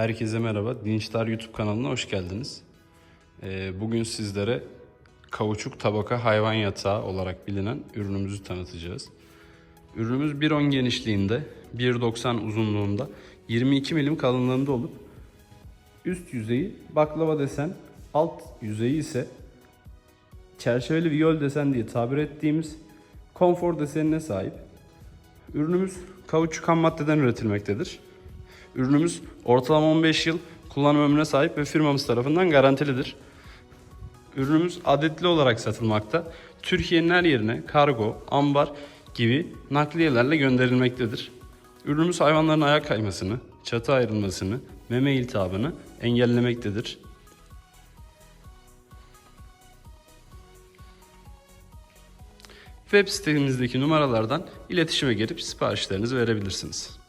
Herkese merhaba. Dinçler YouTube kanalına hoş geldiniz. Ee, Bugün sizlere kauçuk tabaka hayvan yatağı olarak bilinen ürünümüzü tanıtacağız. Ürünümüz 1.10 genişliğinde, 1.90 uzunluğunda, 22 milim kalınlığında olup üst yüzeyi baklava desen, alt yüzeyi ise çerçeveli viyol desen diye tabir ettiğimiz konfor desenine sahip. Ürünümüz kauçuk ham maddeden üretilmektedir. Ürünümüz ortalama 15 yıl kullanım ömrüne sahip ve firmamız tarafından garantilidir. Ürünümüz adetli olarak satılmakta. Türkiye'nin her yerine kargo, ambar gibi nakliyelerle gönderilmektedir. Ürünümüz hayvanların ayak kaymasını, çatı ayrılmasını, meme iltihabını engellemektedir. Web sitemizdeki numaralardan iletişime gelip siparişlerinizi verebilirsiniz.